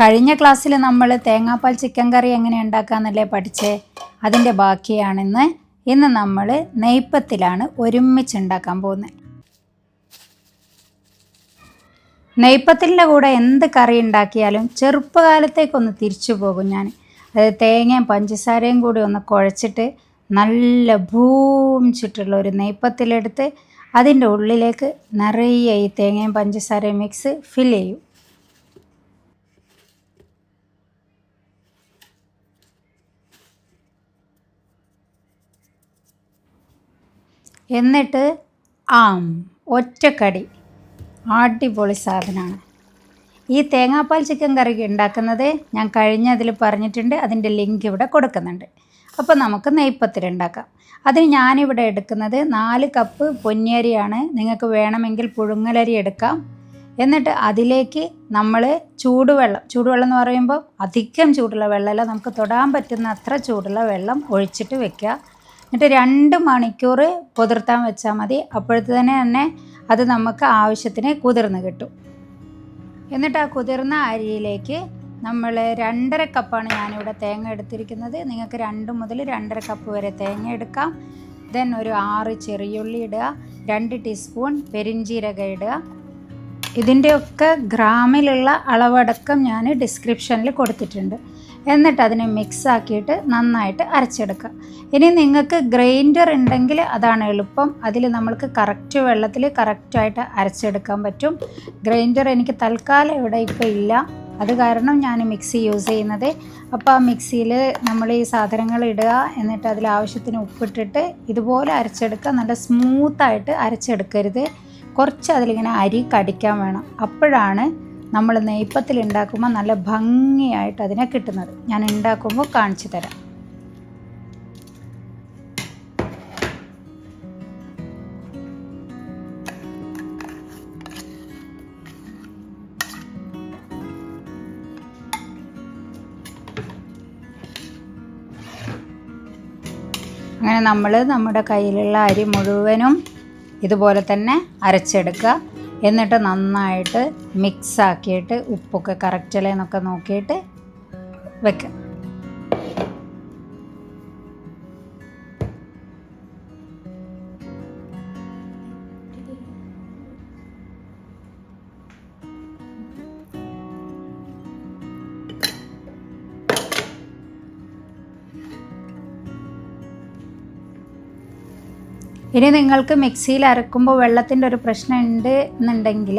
കഴിഞ്ഞ ക്ലാസ്സിൽ നമ്മൾ തേങ്ങാപ്പാൽ ചിക്കൻ കറി എങ്ങനെ ഉണ്ടാക്കാന്നല്ലേ പഠിച്ചേ? അതിന്റെ ബാക്കിയാണിന്ന്. ഇന്ന് നമ്മൾ നെയ്പ്പത്തിലാണ് ഒരുമിച്ച് ഉണ്ടാക്കാൻ പോകുന്നത്. നെയ്പ്പത്തിന്റെ കൂടെ എന്ത് കറി ഉണ്ടാക്കിയാലും ചെറുപ്പകാലത്തേക്കൊന്ന് തിരിച്ചു പോകും ഞാൻ അതായത് തേങ്ങയും പഞ്ചസാരയും കൂടി ഒന്ന് കുഴച്ചിട്ട് നല്ല ഭൂമിച്ചിട്ടുള്ള ഒരു നെയ്പ്പത്തിലെടുത്ത് അതിന്റെ ഉള്ളിലേക്ക് നിറയെ ഈ തേങ്ങയും പഞ്ചസാരയും മിക്സ് ഫിൽ ചെയ്യും. എന്നിട്ട് ആം ഒറ്റക്കടി. അടിപൊളി സാധനമാണ്. ഈ തേങ്ങാപ്പാൽ ചിക്കൻ കറി ഉണ്ടാക്കുന്നത് ഞാൻ കഴിഞ്ഞ അതിൽ പറഞ്ഞിട്ടുണ്ട്. അതിന്റെ ലിങ്ക് ഇവിടെ കൊടുക്കുന്നുണ്ട്. അപ്പോൾ നമുക്ക് നെയ്പ്പത്തിൽ ഉണ്ടാക്കാം. അതിന് ഞാനിവിടെ എടുക്കുന്നത് നാല് കപ്പ് പൊന്നിയരിയാണ്. നിങ്ങൾക്ക് വേണമെങ്കിൽ പുഴുങ്ങലരി എടുക്കാം. എന്നിട്ട് അതിലേക്ക് നമ്മൾ ചൂടുവെള്ളം ചൂടുവെള്ളം എന്ന് പറയുമ്പോൾ അധികം ചൂടുള്ള വെള്ളമല്ല നമുക്ക് തൊടാൻ പറ്റുന്ന അത്ര ചൂടുള്ള വെള്ളം ഒഴിച്ചിട്ട് വെക്കുക. എന്നിട്ട് രണ്ട് മണിക്കൂർ കുതിർത്താൻ വെച്ചാൽ മതി. അപ്പോഴത്തെ തന്നെ തന്നെ അത് നമുക്ക് ആവശ്യത്തിന് കുതിർന്ന് കിട്ടും. എന്നിട്ട് ആ കുതിർന്ന അരിയിലേക്ക് നമ്മൾ രണ്ടര കപ്പാണ് ഞാനിവിടെ തേങ്ങ എടുത്തിരിക്കുന്നത്. നിങ്ങൾക്ക് രണ്ട് മുതൽ രണ്ടര കപ്പ് വരെ തേങ്ങ എടുക്കാം. ദെൻ ഒരു ആറ് ചെറിയുള്ളി ഇടുക. രണ്ട് ടീസ്പൂൺ പെരിഞ്ചീരക ഇടുക. ഇതിന്റെയൊക്കെ ഗ്രാമിലുള്ള അളവടക്കം ഞാൻ ഡിസ്ക്രിപ്ഷനിൽ കൊടുത്തിട്ടുണ്ട്. എന്നിട്ട് അതിനെ മിക്സ് ആക്കിയിട്ട് നന്നായിട്ട് അരച്ചെടുക്കുക ഇനി നിങ്ങൾക്ക് ഗ്രൈൻഡർ ഉണ്ടെങ്കിൽ അതാണ് എളുപ്പം. അതിൽ നമ്മൾക്ക് കറക്റ്റ് വെള്ളത്തിൽ കറക്റ്റായിട്ട് അരച്ചെടുക്കാൻ പറ്റും. ഗ്രൈൻഡർ എനിക്ക് തൽക്കാലം ഇവിടെ ഇപ്പോൾ ഇല്ല. അത് കാരണം ഞാൻ മിക്സി യൂസ് ചെയ്യുന്നത്. അപ്പോൾ ആ മിക്സിയിൽ നമ്മൾ ഈ സാധനങ്ങൾ ഇടുക. എന്നിട്ട് അതിൽ ആവശ്യത്തിന് ഉപ്പിട്ടിട്ട് ഇതുപോലെ അരച്ചെടുക്കുക. നല്ല സ്മൂത്തായിട്ട് അരച്ചെടുക്കരുത്. കുറച്ച് അതിലിങ്ങനെ അരി കടിക്കാൻ വേണം. അപ്പോഴാണ് നമ്മൾ നെയ്പ്പത്തിൽ ഉണ്ടാക്കുമ്പോൾ നല്ല ഭംഗിയായിട്ട് അതിനെ കിട്ടുന്നത്. ഞാൻ ഉണ്ടാക്കുമ്പോൾ കാണിച്ചു തരാം. അങ്ങനെ നമ്മൾ നമ്മുടെ കയ്യിലുള്ള അരി മുഴുവനും ഇതുപോലെ തന്നെ അരച്ചെടുക്കുക. എന്നിട്ട് നന്നായിട്ട് മിക്സ് ആക്കിയിട്ട് ഉപ്പൊക്കെ കറക്റ്റല്ലേ എന്നൊക്കെ നോക്കിയിട്ട് വെക്കുക. ഇനി നിങ്ങൾക്ക് മിക്സിയിൽ അരക്കുമ്പോൾ വെള്ളത്തിന്റെ ഒരു പ്രശ്നം ഉണ്ട് എന്നുണ്ടെങ്കിൽ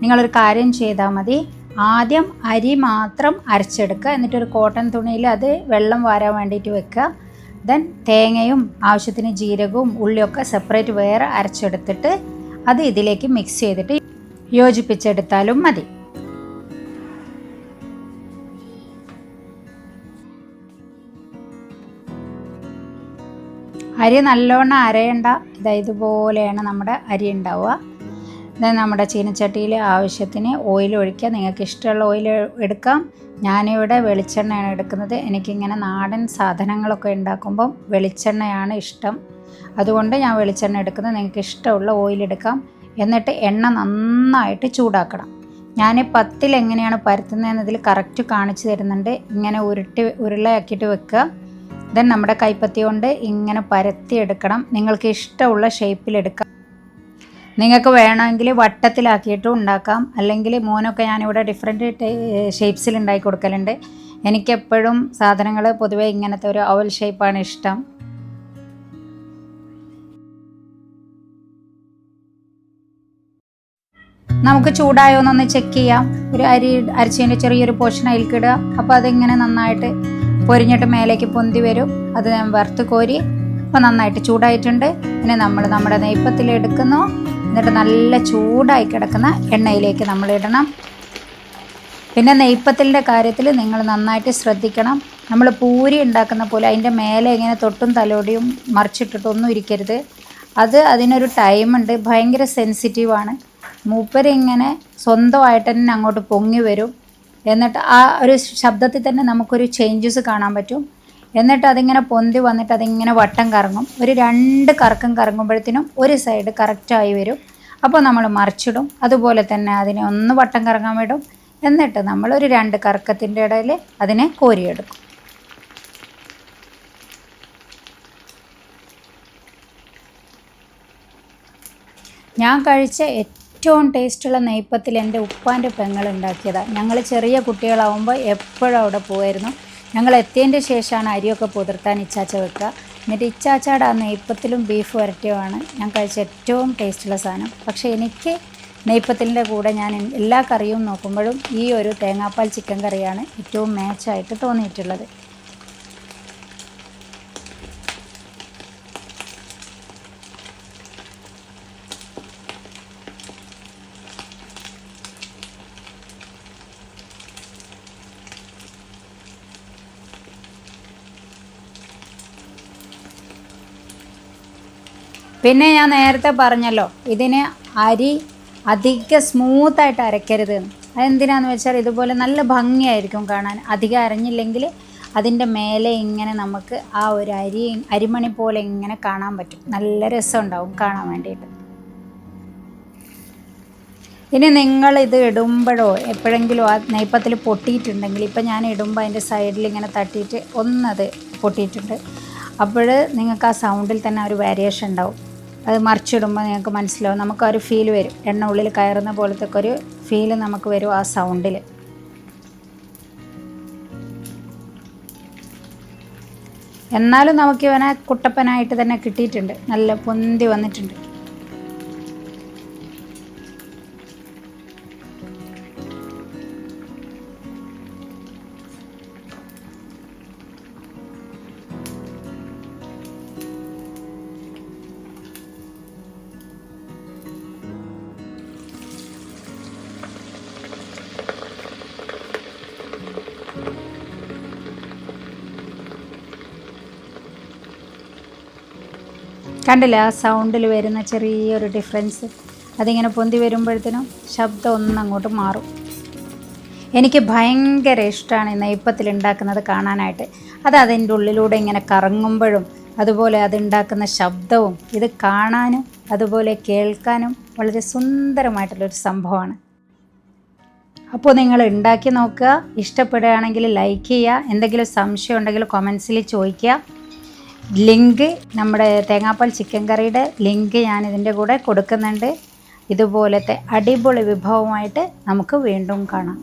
നിങ്ങളൊരു കാര്യം ചെയ്താൽ മതി. ആദ്യം അരി മാത്രം അരച്ചെടുക്കുക. എന്നിട്ടൊരു കോട്ടൺ തുണിയിൽ അത് വെള്ളം വാരാൻ വേണ്ടിയിട്ട് വെക്കുക. ദെൻ തേങ്ങയും ആവശ്യത്തിന് ജീരകവും ഉള്ളിയൊക്കെ സെപ്പറേറ്റ് വേറെ അരച്ചെടുത്തിട്ട് അത് ഇതിലേക്ക് മിക്സ് ചെയ്തിട്ട് യോജിപ്പിച്ചെടുത്താലും മതി. അരി നല്ലോണം അരയണ്ട. ഇതാ ഇതുപോലെയാണ് നമ്മുടെ അരി ഉണ്ടാവുക. ഇത് നമ്മുടെ ചീനച്ചട്ടിയിൽ ആവശ്യത്തിന് ഓയിൽ ഒഴിക്കുക. നിങ്ങൾക്ക് ഇഷ്ടമുള്ള ഓയിൽ എടുക്കാം. ഞാനിവിടെ വെളിച്ചെണ്ണയാണ് എടുക്കുന്നത്. എനിക്കിങ്ങനെ നാടൻ സാധനങ്ങളൊക്കെ ഉണ്ടാക്കുമ്പം വെളിച്ചെണ്ണയാണ് ഇഷ്ടം. അതുകൊണ്ട് ഞാൻ വെളിച്ചെണ്ണ എടുക്കുന്നത്. നിങ്ങൾക്ക് ഇഷ്ടമുള്ള ഓയിൽ എടുക്കാം. എന്നിട്ട് എണ്ണ നന്നായിട്ട് ചൂടാക്കണം. ഞാൻ പത്തിൽ എങ്ങനെയാണ് പരത്തുന്നതെന്നതിൽ കറക്റ്റ് കാണിച്ചു തരുന്നുണ്ട്. ഇങ്ങനെ ഉരുട്ടി ഉരുളയാക്കിയിട്ട് വെക്കുക. ദെൻ നമ്മുടെ കൈപ്പത്തി കൊണ്ട് ഇങ്ങനെ പരത്തിയെടുക്കണം. നിങ്ങൾക്ക് ഇഷ്ടമുള്ള ഷേപ്പിൽ എടുക്കാം നിങ്ങൾക്ക് വേണമെങ്കിൽ വട്ടത്തിലാക്കിയിട്ടും ഉണ്ടാക്കാം. അല്ലെങ്കിൽ മോനൊക്കെ ഞാനിവിടെ ഡിഫറെന്റ് ഷേപ്സിൽ ഉണ്ടാക്കി കൊടുക്കലുണ്ട്. എനിക്കെപ്പോഴും സാധനങ്ങൾ പൊതുവേ ഇങ്ങനത്തെ ഒരു അവൽ ഷേപ്പാണ് ഇഷ്ടം. നമുക്ക് ചൂടായോ എന്നൊന്ന് ചെക്ക് ചെയ്യാം. ഒരു അരി അരിച്ചതിന്റെ ചെറിയൊരു പോർഷൻ അതിൽക്കിടുക അപ്പോൾ അതിങ്ങനെ നന്നായിട്ട് പൊരിഞ്ഞിട്ട് മേലേക്ക് പൊന്തി വരും. അത് ഞാൻ വറുത്ത് കോരി അപ്പോൾ നന്നായിട്ട് ചൂടായിട്ടുണ്ട്. ഇനി നമ്മൾ നമ്മുടെ നെയ്പ്പത്തിൽ എടുക്കുന്നു. എന്നിട്ട് നല്ല ചൂടായി കിടക്കുന്ന എണ്ണയിലേക്ക് നമ്മൾ ഇടണം. പിന്നെ നെയ്പ്പത്തിന്റെ കാര്യത്തിൽ നിങ്ങൾ നന്നായിട്ട് ശ്രദ്ധിക്കണം. നമ്മൾ പൂരി ഉണ്ടാക്കുന്ന പോലെ അതിന്റെ മേലെ ഇങ്ങനെ തൊട്ടും തലോടിയും മറിച്ചിട്ടിട്ടൊന്നും ഇരിക്കരുത്. അത് അതിനൊരു ടൈമുണ്ട് ഭയങ്കര സെൻസിറ്റീവാണ് മൂപ്പരിങ്ങനെ സ്വന്തമായിട്ട് തന്നെ അങ്ങോട്ട് പൊങ്ങി വരും. എന്നിട്ട് ആ ഒരു ശബ്ദത്തിൽ തന്നെ നമുക്കൊരു ചേഞ്ചസ് കാണാൻ പറ്റും. എന്നിട്ട് അതിങ്ങനെ പൊന്തി വന്നിട്ട് അതിങ്ങനെ വട്ടം കറങ്ങും. ഒരു രണ്ട് കറക്കം കറങ്ങുമ്പോഴത്തേനും ഒരു സൈഡ് കറക്റ്റായി വരും. അപ്പോൾ നമ്മൾ മറിച്ചിടും. അതുപോലെ തന്നെ അതിനെ ഒന്ന് വട്ടം കറങ്ങാൻ വിടും. എന്നിട്ട് ഒരു രണ്ട് കറക്കത്തിന്റെ ഇടയിൽ അതിനെ കോരിയെടുക്കും. ഞാൻ കഴിച്ച ഏറ്റവും ടേസ്റ്റുള്ള നെയ്പ്പത്തിൽ എന്റെ ഉപ്പാന്റെ പെങ്ങൾ ഉണ്ടാക്കിയതാണ് ഞങ്ങൾ ചെറിയ കുട്ടികളാവുമ്പോൾ എപ്പോഴും അവിടെ പോകുമായിരുന്നു ഞങ്ങൾ എത്തിയതിന്റെ ശേഷമാണ് അരിയൊക്കെ പുതിർത്താൻ ഇച്ചാച്ച വെക്കുക. എന്നിട്ട് ഇച്ചാച്ചയുടെ ആ നെയ്പ്പത്തിലും ബീഫ് വരട്ടിയുമാണ് ഞാൻ കഴിച്ച ഏറ്റവും ടേസ്റ്റുള്ള സാധനം. പക്ഷേ എനിക്ക് നെയ്പ്പത്തിലിന്റെ കൂടെ ഞാൻ എല്ലാ കറിയും നോക്കുമ്പോഴും ഈ ഒരു തേങ്ങാപ്പാൽ ചിക്കൻ കറിയാണ് ഏറ്റവും മാച്ചായിട്ട് തോന്നിയിട്ടുള്ളത്. പിന്നെ ഞാൻ നേരത്തെ പറഞ്ഞല്ലോ ഇതിന് അരി അധികം സ്മൂത്തായിട്ട് അരയ്ക്കരുത് എന്ന്. അതെന്തിനാന്ന് വെച്ചാൽ ഇതുപോലെ നല്ല ഭംഗിയായിരിക്കും കാണാൻ. അധികം അരഞ്ഞില്ലെങ്കിൽ അതിന്റെ മേലെ ഇങ്ങനെ നമുക്ക് ആ ഒരു അരി അരിമണി പോലെ ഇങ്ങനെ കാണാൻ പറ്റും. നല്ല രസമുണ്ടാവും കാണാൻ വേണ്ടിയിട്ട്. ഇനി നിങ്ങൾ ഇത് ഇടുമ്പോഴോ എപ്പോഴെങ്കിലും ആ നെയ്പ്പത്തിൽ പൊട്ടിയിട്ടുണ്ടെങ്കിൽ ഇപ്പം ഞാൻ ഇടുമ്പോൾ അതിന്റെ സൈഡിൽ ഇങ്ങനെ തട്ടിയിട്ട് ഒന്നത് പൊട്ടിയിട്ടുണ്ട്. അപ്പോൾ നിങ്ങൾക്ക് ആ സൗണ്ടിൽ തന്നെ ഒരു വേരിയേഷൻ ഉണ്ടാവും. അത് മറിച്ചിടുമ്പോൾ നിങ്ങൾക്ക് മനസ്സിലാവും. നമുക്ക് ആ ഒരു ഫീൽ വരും. എണ്ണ ഉള്ളിൽ കയറുന്ന പോലത്തെ ഒരു ഫീൽ നമുക്ക് വരും ആ സൗണ്ടിൽ എന്നാലും നമുക്ക് ഇവനെ കുട്ടപ്പനായിട്ട് തന്നെ കിട്ടിയിട്ടുണ്ട്. നല്ല പൊന്തി വന്നിട്ടുണ്ട്. കണ്ടില്ലേ ആ സൗണ്ടിൽ വരുന്ന ചെറിയൊരു ഡിഫറൻസ് അതിങ്ങനെ പൊന്തി വരുമ്പോഴത്തേനും ശബ്ദം ഒന്നങ്ങോട്ട് മാറും. എനിക്ക് ഭയങ്കര ഇഷ്ടമാണ് ഈ നെയ്പ്പത്തിൽ ഉണ്ടാക്കുന്നത് കാണാനായിട്ട്. അത് അതിന്റെ ഉള്ളിലൂടെ ഇങ്ങനെ കറങ്ങുമ്പോഴും അതുപോലെ അതുണ്ടാക്കുന്ന ശബ്ദവും ഇത് കാണാനും അതുപോലെ കേൾക്കാനും വളരെ സുന്ദരമായിട്ടുള്ളൊരു സംഭവമാണ്. അപ്പോൾ നിങ്ങൾ ഉണ്ടാക്കി നോക്കുക ഇഷ്ടപ്പെടുകയാണെങ്കിൽ ലൈക്ക് ചെയ്യുക എന്തെങ്കിലും സംശയം ഉണ്ടെങ്കിൽ കൊമൻസിൽ ചോദിക്കുക. ലിങ്ക് നമ്മുടെ തേങ്ങാപ്പാൽ ചിക്കൻ കറിയുടെ ലിങ്ക് ഞാൻ ഇതിന്റെ കൂടെ കൊടുക്കുന്നുണ്ട്. ഇതുപോലത്തെ അടിപൊളി വിഭവമായിട്ട് നമുക്ക് വീണ്ടും കാണാം.